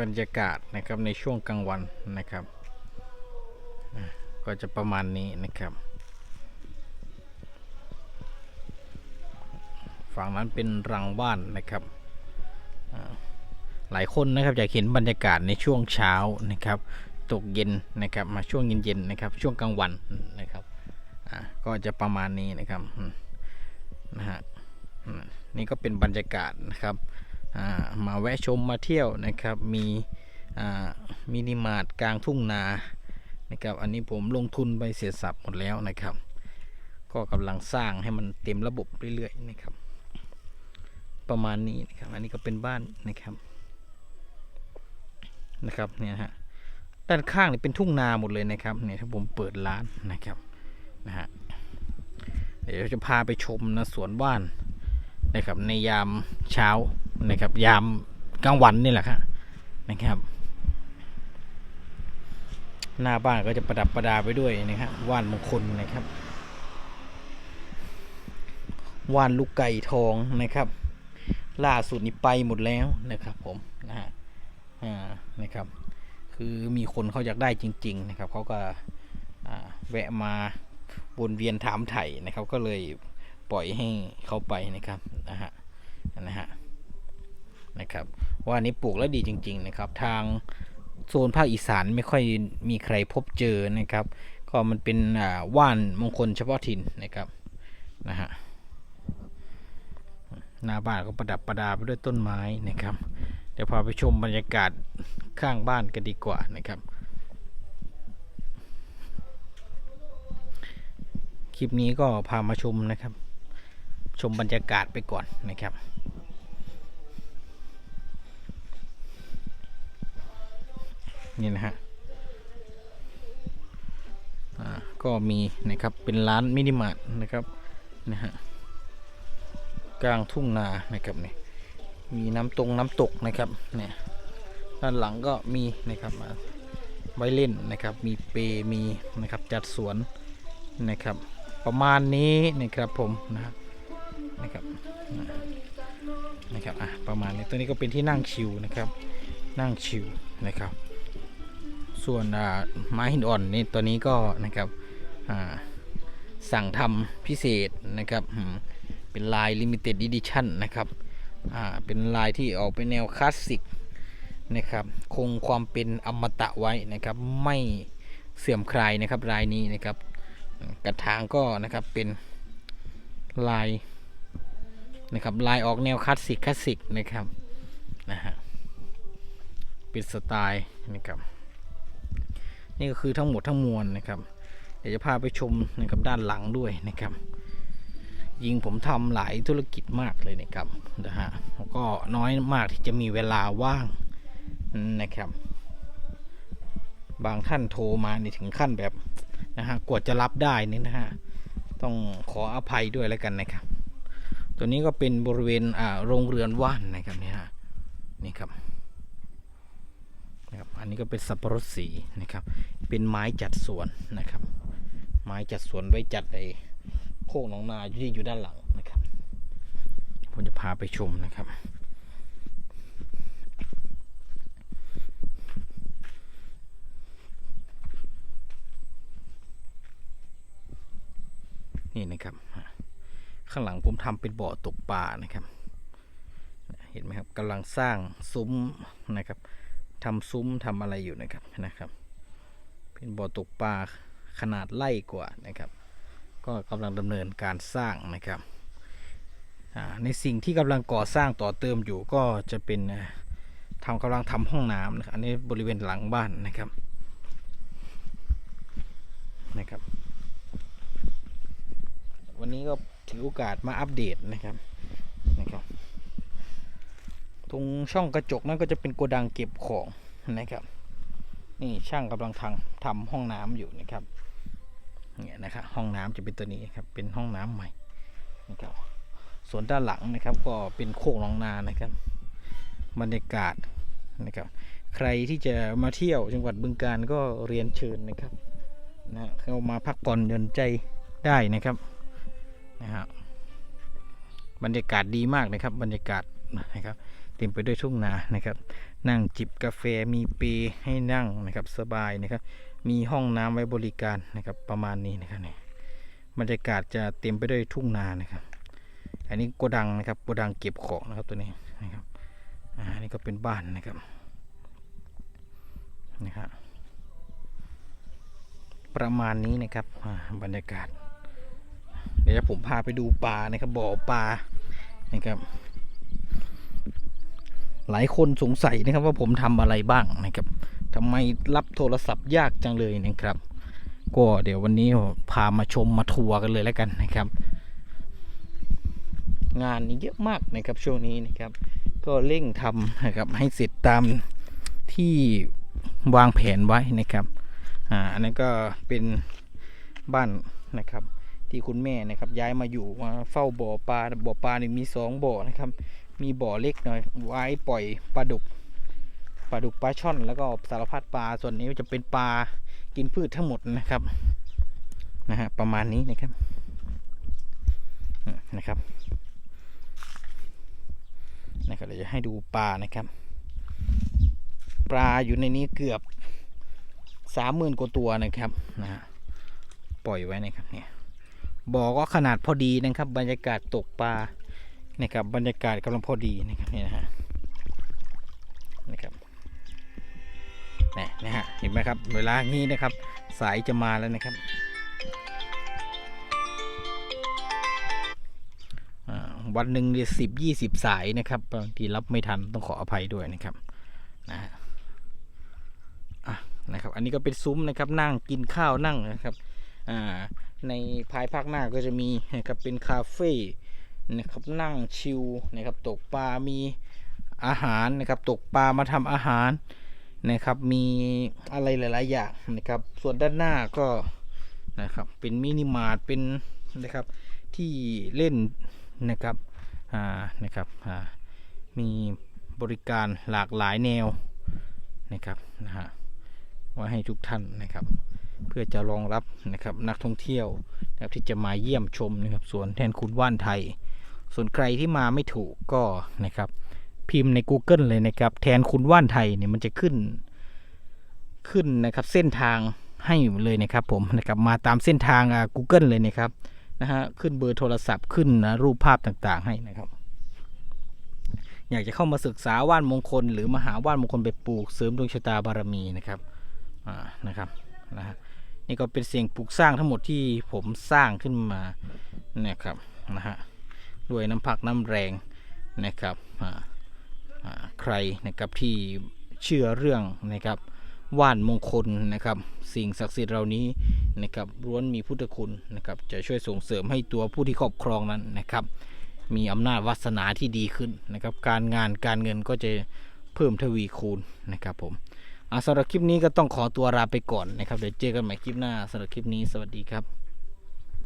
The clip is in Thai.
บรรยากาศนะครับในช่วงกลางวันนะครับ ก็จะประมาณนี้นะครับ ฝั่งนั้นเป็นรังบ้านนะครับ หลายคนนะครับอยากเห็นบรรยากาศในช่วงเช้านะครับ ตกเย็นนะครับมาช่วงเย็นๆนะครับ ช่วงกลางวันนะครับก็จะประมาณนี้นะครับนะฮะนี่ก็เป็นบรรยากาศนะครับ มาแวะชมมาเที่ยวนะครับ มีมินิมาร์ทกลางทุ่งนานะครับ อันนี้ผมลงทุนไปเสียสับหมดแล้วนะครับ ก็กำลังสร้างให้มันเต็มระบบเรื่อยๆนะครับ ประมาณนี้นะครับ อันนี้ก็เป็นบ้านนะครับนะครับเนี่ยฮะด้านข้างนี่เป็นทุ่งนาหมดเลยนะครับเนี่ยถ้าผมเปิดร้านนะครับนะฮะเดี๋ยวจะพาไปชมนะสวนบ้านนะครับในยามเช้า นะครับ ยามกลางวันนี่แหละครับนะครับ หน้าบ้านก็จะประดับประดาไปด้วยนะครับว่านมงคลนะครับว่านลูกไก่ทองนะครับ ล่าสุดนี้ไปหมดแล้วนะครับ ผมนะฮะนะครับ คือมีคนเขาอยากได้จริง ๆ นะครับเขาก็แวะมาวนเวียนถามไถ่นะครับ ก็เลยปล่อยให้เขาไปนะครับนะฮะนะฮะ นะครับ ว่าอันนี้ปลูกแล้วดีจริง ๆ นะครับ ทางโซนภาคอีสานไม่ค่อยมีใครพบเจอนะครับ ก็มันเป็นว่านมงคลเฉพาะถิ่นนะครับนะฮะหน้าบ้านก็ประดับประดาไปด้วยต้นไม้นะครับ เดี๋ยวพาไปชมบรรยากาศข้างบ้านกันดีกว่านะครับคลิปนี้ก็พามาชมนะครับ ชมบรรยากาศไปก่อนนะครับ นี่นะฮะอ่าก็มีนะครับเป็นร้านมินิมาร์ทนะครับนะฮะกลางทุ่งนานะครับนี่มีน้ำตรงน้ำตกนะครับเนี่ยด้านหลังก็มีนะครับมาไว้เล่นนะครับมีเปมีนะครับจัดสวนนะครับ ประมาณนี้นะครับผมนะฮะนะครับนะครับอะประมาณนี้ตัวนี้ก็เป็นที่นั่งชิวนะครับ นั่งชิวนะครับ ส่วนไม้หินอ่อนนี่ตัวนี้ก็นะครับสั่งทำพิเศษนะครับเป็นลาย limited edition นะครับเป็นลายที่ออกเป็นแนวคลาสสิกนะครับ คงความเป็นอมตะไว้นะครับ ไม่เสื่อมคลายนะครับลายนี้นะครับ กระถางก็นะครับเป็นลายนะครับลายออกแนวคลาสสิกคลาสสิกนะครับนะฮะเป็นสไตล์นะครับ นี่ก็คือทั้งหมดทั้งมวลนะครับเดี๋ยวจะพาไปชมนะครับด้านหลังด้วยนะครับ ยิงผมทำหลายธุรกิจมากเลยนะครับนะฮะแล้วก็น้อยมากที่จะมีเวลาว่างนะครับ บางท่านโทรมานี่ถึงขั้นแบบนะฮะกว่าจะรับได้นี่นะฮะต้องขออภัยด้วยแล้วกันนะครับ ตัวนี้ก็เป็นบริเวณอ่าโรงเรือนว่านนะครับนี่ฮะนี่ครับ อันนี้ก็เป็นสับปะรดสีนะครับ เป็นไม้จัดสวนนะครับ ไม้จัดสวนไว้จัดไอโคกหนองนาที่อยู่ด้านหลังนะครับผมจะพาไปชมนะครับนี่นะครับ ข้างหลังผมทำเป็นบ่อตกปลานะครับ เห็นไหมครับกำลังสร้างซุ้มนะครับ ทำซุ้มทำอะไรอยู่นะครับนะครับ เป็นบ่อตกปลาขนาดไล่กว่านะครับ ก็กำลังดำเนินการสร้างนะครับในสิ่งที่กำลังก่อสร้างต่อเติมอยู่ก็จะเป็นอ่าทำกำลังทำห้องน้ำนะครับอันนี้บริเวณหลังบ้านนะครับนะครับ วันนี้ก็ถือโอกาสมาอัปเดตนะครับ ตรงช่องกระจกนั่นก็จะเป็นโกดังเก็บของนะครับ นี่ช่างกำลังทำทำห้องน้ำอยู่นะครับเนี่ยนะครับห้องน้ำจะเป็นตัวนี้ครับเป็นห้องน้ำใหม่นะครับส่วนด้านหลังนะครับก็เป็นโคกหนองนานะครับบรรยากาศนะครับ ใครที่จะมาเที่ยวจังหวัดบึงกาฬก็เรียนเชิญนะครับนะเข้ามาพักผ่อนหย่อนใจได้นะครับนะฮะบรรยากาศดีมากนะครับบรรยากาศ นะครับ เต็มไปด้วยทุ่งนานะครับ นั่งจิบกาแฟมีเปย์ให้นั่งนะครับสบายนะครับ มีห้องน้ำไว้บริการนะครับประมาณนี้นะครับเนี่ยบรรยากาศจะเต็มไปด้วยทุ่งนานะครับ อันนี้โกดังนะครับโกดังเก็บของนะครับตัวนี้นะครับอ่าอันนี้ก็เป็นบ้านนะครับนะครับประมาณนี้นะครับบรรยากาศ เดี๋ยวผมพาไปดูปลานะครับบ่อปลานะครับ หลายคนสงสัยนะครับว่าผมทำอะไรบ้างนะครับทำไมรับโทรศัพท์ยากจังเลยนะครับ ก็เดี๋ยววันนี้พามาชมมาทัวร์กันเลยแล้วกันนะครับ งานนี้เยอะมากนะครับช่วงนี้นะครับ ก็เร่งทำนะครับให้เสร็จตามที่วางแผนไว้นะครับอ่าอันนั้นก็เป็นบ้านนะครับที่คุณแม่นะครับย้ายมาอยู่มาเฝ้าบ่อปลาบ่อปลานี่มีสองบ่อนะครับ มีบ่อเล็กหน่อยไว้ปล่อยปลาดุกปลาดุกปลาช่อนแล้วก็สารพัดปลาส่วนนี้จะเป็นปลากินพืชทั้งหมดนะครับนะฮะประมาณนี้นะครับนะครับนะครับเดี๋ยวจะให้ดูปลานะครับ ปลาอยู่ในนี้เกือบสามหมื่นกว่าตัวนะครับนะฮะปล่อยไว้นะครับเนี่ยบ่อก็ขนาดพอดีนะครับ บรรยากาศตกปลา นะครับบรรยากาศกำลังพอดีนะครับนี่นะฮะนะครับนี่นะฮะเห็นไหมครับ เวลางี้นะครับ สายจะมาแล้วนะครับวันหนึ่งเนี่ยสิบยี่สิบสายนะครับบางทีรับไม่ทันต้องขออภัยด้วยนะครับนะฮะอะนะครับ อันนี้ก็เป็นซุ้มนะครับ นั่งกินข้าวนั่งนะครับอ่าในภายภาคหน้าก็จะมีนะครับเป็นคาเฟ่ นะครับนั่งชิลนะครับตกปลา มีอาหารนะครับตกปลามาทำอาหารนะครับมีอะไรหลาย ๆ อย่างนะครับส่วนด้านหน้าก็นะครับเป็นมินิมาร์ทเป็นนะครับที่เล่นนะครับอ่านะครับอ่ามีบริการหลากหลายแนวนะครับนะฮะไว้ให้ทุกท่านนะครับ เพื่อจะรองรับนะครับนักท่องเที่ยวนะครับที่จะมาเยี่ยมชมนะครับสวนแทนคุณว่านไทย ส่วนใครที่มาไม่ถูกก็นะครับ พิมพ์ใน Google เลยนะครับ แทนคุณว่านไทยเนี่ยมันจะขึ้นขึ้นนะครับเส้นทางให้เลยนะครับผมนะครับมาตามเส้นทาง Google เลยนะครับนะฮะขึ้นเบอร์โทรศัพท์ขึ้นนะรูปภาพต่างๆให้นะครับ อยากจะเข้ามาศึกษาว่านมงคล หรือมาหาว่านมงคลไปปลูกเสริมดวงชะตาบารมีนะครับอ่านะครับนะฮะนี่ก็เป็นเสียงปลูกสร้างทั้งหมดที่ผมสร้างขึ้นมานะครับนะฮะ ด้วยน้ำพักน้ำแรงนะครับอ่าอ่าใครนะครับที่เชื่อเรื่องนะครับว่านมงคลนะครับ สิ่งศักดิ์สิทธิ์เหล่านี้นะครับล้วนมีพุทธคุณนะครับจะช่วยส่งเสริมให้ตัวผู้ที่ครอบครองนั้นนะครับ มีอำนาจวาสนาที่ดีขึ้นนะครับ การงานการเงินก็จะเพิ่มทวีคูณนะครับผมอ่าสำหรับคลิปนี้ก็ต้องขอตัวลาไปก่อนนะครับเดี๋ยวเจอกันใหม่คลิปหน้าสำหรับคลิปนี้สวัสดีครับ